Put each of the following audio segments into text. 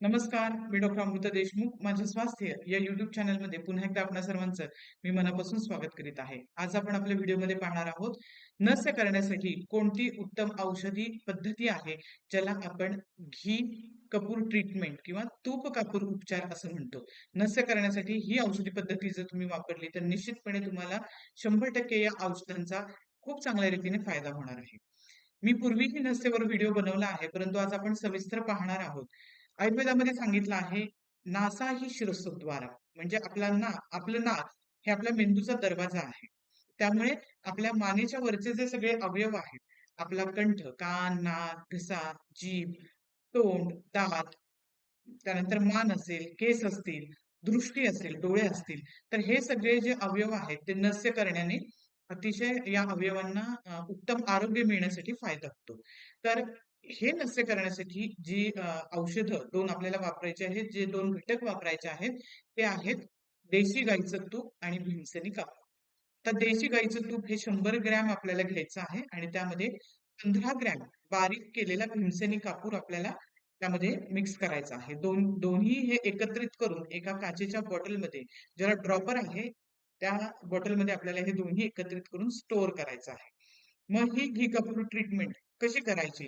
नमस्कार, मी डॉक्टर अमृता देशमुख. माझे स्वास्थ्य या YouTube चॅनलमध्ये पुन्हा एकदा आपणा सर्वांचं मी मनापासून स्वागत करीत आहे. आज आपण आपल्या व्हिडिओमध्ये पाहणार आहोत, नस्य करण्यासाठी कोणती उत्तम औषधी पद्धती आहे, ज्याला आपण घी कपूर ट्रीटमेंट किंवा तूप कापूर उपचार असं म्हणतो. नस्य करण्यासाठी ही औषधी पद्धती जर तुम्ही वापरली, तर निश्चितपणे तुम्हाला 100% या औषधांचा खूप चांगल्या रीतीने फायदा होणार आहे. मी पूर्वीही नस्यवर व्हिडिओ बनवला आहे, परंतु आज आपण सविस्तर पाहणार आहोत. आयुर्वेदामध्ये सांगितलं आहे, नासा ही शिरसोद्वारा म्हणजे आपला ना आपलं नाक हे आपल्या मेंदूचा दरवाजा आहे. त्यामुळे आपल्या मानेच्या वरचे जे सगळे अवयव आहेत, आपला कंठ, कान, नाक, घसा, जीभ, तोंड, दात, त्यानंतर मान असेल, केस असतील, दृष्टी असेल, डोळे असतील, तर हे सगळे जे अवयव आहेत, ते नस्य करण्याने अतिशय या अवयवांना उत्तम आरोग्य मिळण्यासाठी फायदा होतो. तर हे नस्य करण्यासाठी जी औषध औषधं 2 आपल्याला वापरायचे आहेत, जे दोन घटक वापरायचे आहेत, ते आहेत देशी गाईचं तूप आणि भीमसेनी कापूर. तर देशी गाईचं तूप हे शंभर ग्रॅम आपल्याला घ्यायचं आहे आणि त्यामध्ये 15 ग्रॅम बारीक केलेला भीमसेनी कापूर आपल्याला त्यामध्ये मिक्स करायचा आहे. दोन दोन्ही हे एकत्रित करून एका काचेच्या बॉटलमध्ये ज्याला ड्रॉपर आहे, त्या बॉटलमध्ये आपल्याला हे दोन्ही एकत्रित करून स्टोअर करायचं आहे. मग ही घी कपूर ट्रीटमेंट कशी करायची?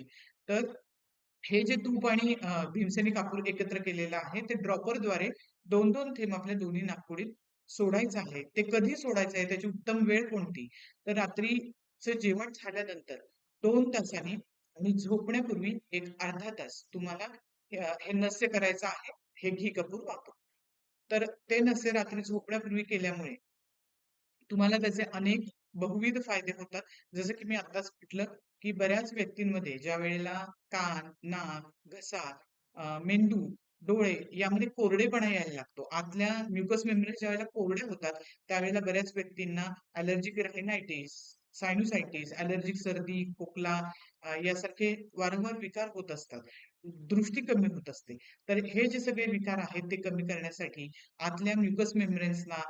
तर हे जे तूप आणि भीमसेनी कापूर एकत्र केलेलं आहे, ते ड्रॉपरद्वारे 2-2 थेंब आपल्या दोन्ही नागपुडीत सोडायचं आहे. ते कधी सोडायचं आहे, त्याची उत्तम वेळ कोणती? तर रात्रीचं जेवण झाल्यानंतर दोन तासांनी आणि झोपण्यापूर्वी एक अर्धा तास तुम्हाला हे नस्य करायचं आहे, हे घी कपूर वापर तर ते नस्य रात्री झोपण्यापूर्वी केल्यामुळे तुम्हाला त्याचे अनेक बहुविध फायदे होतात. जसं की मी आताच म्हटलं, की बऱ्याच व्यक्तींमध्ये ज्या वेळेला कान, नाक, घसा, मेंदू, डोळे यामध्ये कोरडेपणा यायला लागतो. आतल्या म्युकस मेम्ब्रेन ज्यावेळेला कोरड्या होतात, त्यावेळेला बऱ्याच व्यक्तींना अलर्जिक रायनायटिस, सायनुसायटिस, अलर्जिक सर्दी, खोकला यासारखे वारंवार विकार होत असतात. दृष्टी कमी होत असते. तर हे जे सगळे विकार आहेत, ते कमी करण्यासाठी आतल्या म्युकस मेम्ब्रेन्सना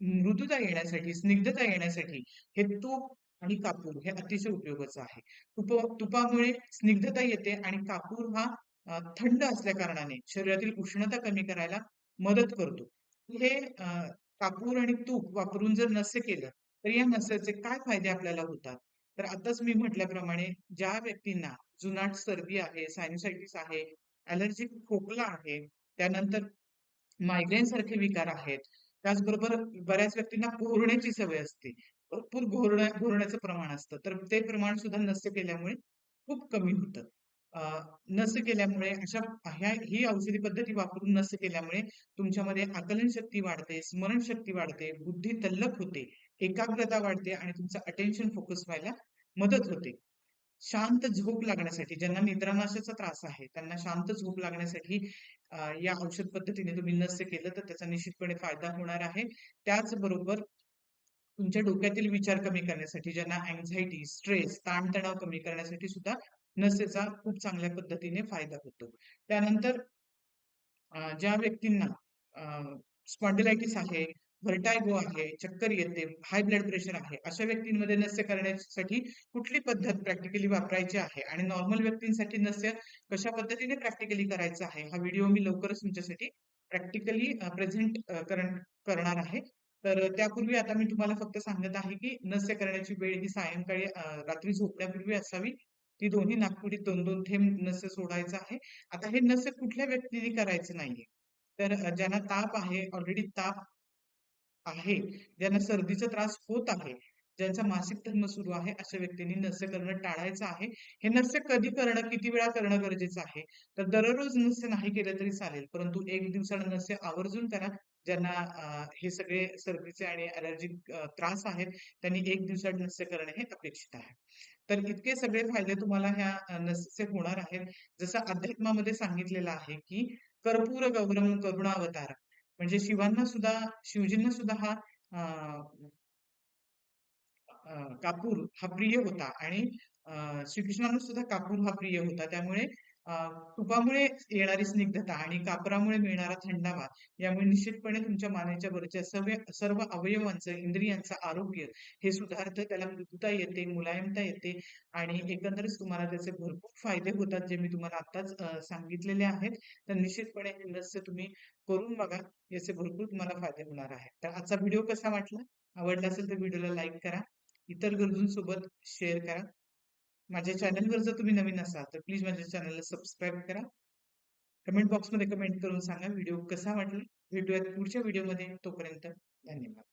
मृदुता येण्यासाठी, स्निग्धता येण्यासाठी हे तूप आणि कापूर हे अतिशय उपयोगाचं आहे. तुप तुपामुळे स्निग्धता येते आणि कापूर हा थंड असल्या कारणाने शरीरातील उष्णता कमी करायला मदत करतो. हे कापूर आणि तूप वापरून जर नस्य केलं, तर या नस्याचे काय फायदे आपल्याला होतात? तर आताच मी म्हटल्याप्रमाणे ज्या व्यक्तींना जुनाट सर्दी आहे, सायनोसायटिस आहे, अॅलर्जिक खोकला आहे, त्यानंतर मायग्रेन सारखे विकार आहेत. त्याचबरोबर बऱ्याच व्यक्तींना घोरण्याची सवय असते. भरपूर घोरण्या घोरण्याचं प्रमाण असतं. तर ते प्रमाण सुद्धा नस्य केल्यामुळे खूप कमी होतं. अ, केल्यामुळे अशा ह्या ही औषधी पद्धती वापरून नस्य केल्यामुळे तुमच्यामध्ये आकलन शक्ती वाढते, स्मरणशक्ती वाढते, बुद्धी तल्लक होते, एकाग्रता वाढते आणि तुमचं अटेन्शन फोकस व्हायला मदत होते. शांत झोप लागण्यासाठी ज्यांना निद्रानाशाचा त्रास आहे, त्यांना शांत झोप लागण्यासाठी या औषध पद्धतीने तुम्ही नस्य केलं तर त्याचा निश्चितपणे फायदा होणार आहे. त्याचबरोबर तुमच्या डोक्यातील विचार कमी करण्यासाठी, ज्यांना अँझायटी स्ट्रेस, ताणतणाव कमी करण्यासाठी सुद्धा नसेचा खूप चांगल्या पद्धतीने फायदा होतो. त्यानंतर ज्या व्यक्तींना स्पॉन्डिलायटिस आहे, व्हर्टायगो आहे, चक्कर येते, हाय ब्लड प्रेशर आहे, अशा व्यक्तींमध्ये नस्य करण्यासाठी कुठली पद्धत प्रॅक्टिकली वापरायची आहे आणि नॉर्मल व्यक्तींसाठी नस्य कशा पद्धतीने प्रॅक्टिकली करायचं आहे, हा व्हिडिओ मी लवकरच तुमच्यासाठी प्रॅक्टिकली प्रेझेंट करणार आहे. तर त्यापूर्वी आता मी तुम्हाला फक्त सांगत आहे, की नस्य करण्याची वेळ ही सायंकाळी रात्री झोपण्यापूर्वी असावी. ती दोन्ही नाकपुडीत 2-2 थेंब नस्य सोडायचं आहे. आता हे नस्य कुठल्या व्यक्तीने करायचं नाहीये. तर ज्यांना ताप आहे, ऑलरेडी ताप आहे, ज्यांना सर्दीचा त्रास होत आहे, ज्यांचा मासिक धर्म सुरू आहे, अशा व्यक्तींनी नस्य करणं टाळायचं आहे. हे नस्य कधी करणं, किती वेळा करणं गरजेचं आहे? तर दररोज नस्य नाही केलं तरी चालेल, परंतु एक दिवसाला नस्य आवर्जून करा. ज्यांना हे सगळे सर्दीचे आणि अॅलर्जिक त्रास आहेत, त्यांनी एक दिवसात नस्य करणे हे अपेक्षित आहे. तर इतके सगळे फायदे तुम्हाला ह्या अ, नस्यचे होणार आहेत. जसं अध्यात्मामध्ये सांगितलेलं आहे, की कर्पूर गौरम करुणावतार म्हणजे शिवांना सुद्धा शिवजींना सुद्धा हा कापूर हा प्रिय होता आणि श्रीकृष्णांना सुद्धा कापूर हा प्रिय होता. त्यामुळे तुपामुळे येणारी स्निग्धता आणि कापरामुळे मिळणारा थंडावा यामुळे निश्चितपणे तुमच्या मानेच्या वरच्या सर्व सर्व अवयवांचं इंद्रियांचं आरोग्य हे सुधारतं त्याला मृदुता येते मुलायमता येते आणि एकंदरीत तुम्हाला त्याचे भरपूर फायदे होतात जे मी तुम्हाला आताच सांगितलेले आहेत. तर निश्चितपणे हे नस्य तुम्ही करून बघा याचे भरपूर तुम्हाला फायदे होणार आहेत. तर आजचा व्हिडिओ कसा वाटला? आवडला असेल तर व्हिडिओला लाईक करा. इतर गरजूंसोबत शेअर करा. माझ्या चॅनलवर जर तुम्ही नवीन असाल तर प्लीज माझ्या चॅनलला सबस्क्राईब करा. कमेंट बॉक्समध्ये कमेंट करून सांगा व्हिडिओ कसा वाटला. भेटूयात पुढच्या व्हिडिओमध्ये. तोपर्यंत धन्यवाद.